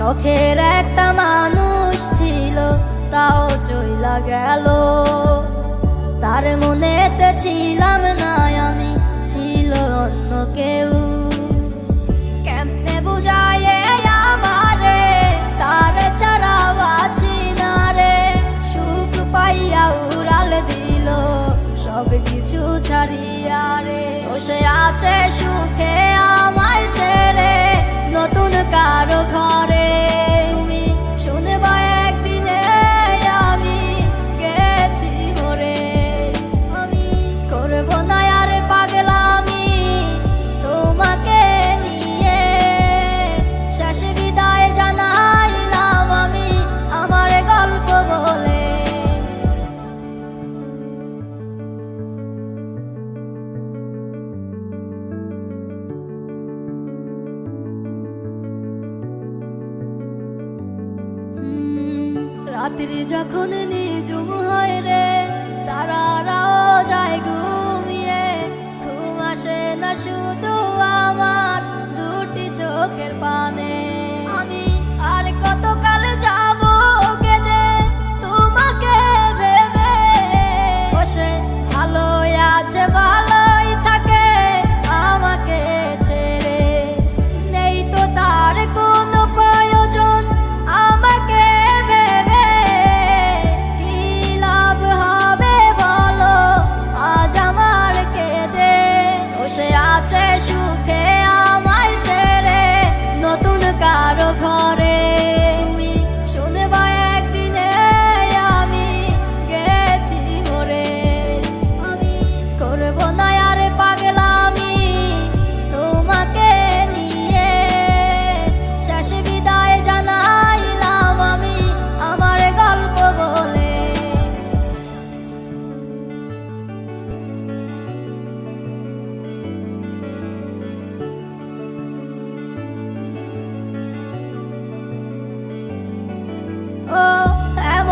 শখের একটা মানুষ ছিল, তাও চইলা গেল। তার মনেতে ছিলাম না আমি, ছিল অন্য কেউ। কেমনে বুঝায় তার ছাড়া সুখ সব কিছু ছাড়িয়া রে। বসে আছে সুখে আমায় ছেড়ে। কারও ঘরে। রাত্রি যখন নিজুম হয় রে, তারারাও যায় ঘুমিয়ে। ঘুম আসে না শুধু আমার, দুটি চোখের পানে।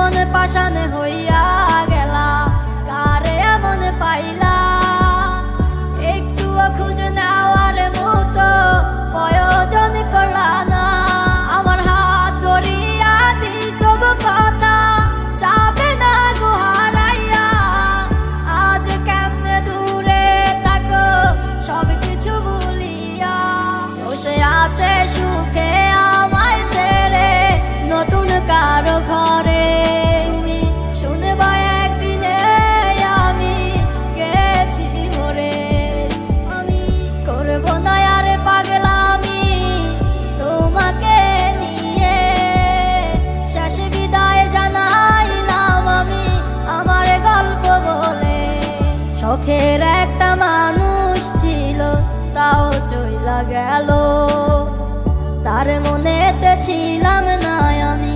এমন পাশানে হইয়া গেলা। কারে এমন পাইলা? একটুও খুঁজ নেওয়ার মতো প্রয়োজন করলা না। আমার হাত ধরিয়া দি সব কথা, যাবে না গুহারাইয়া আজ কেমনে দূরে থাকো সব কিছু ভুলিয়া। বসে আছে সুখে শখের একটা মানুষ ছিল তাও চইলা গেল। তার মনেতে ছিলাম না আমি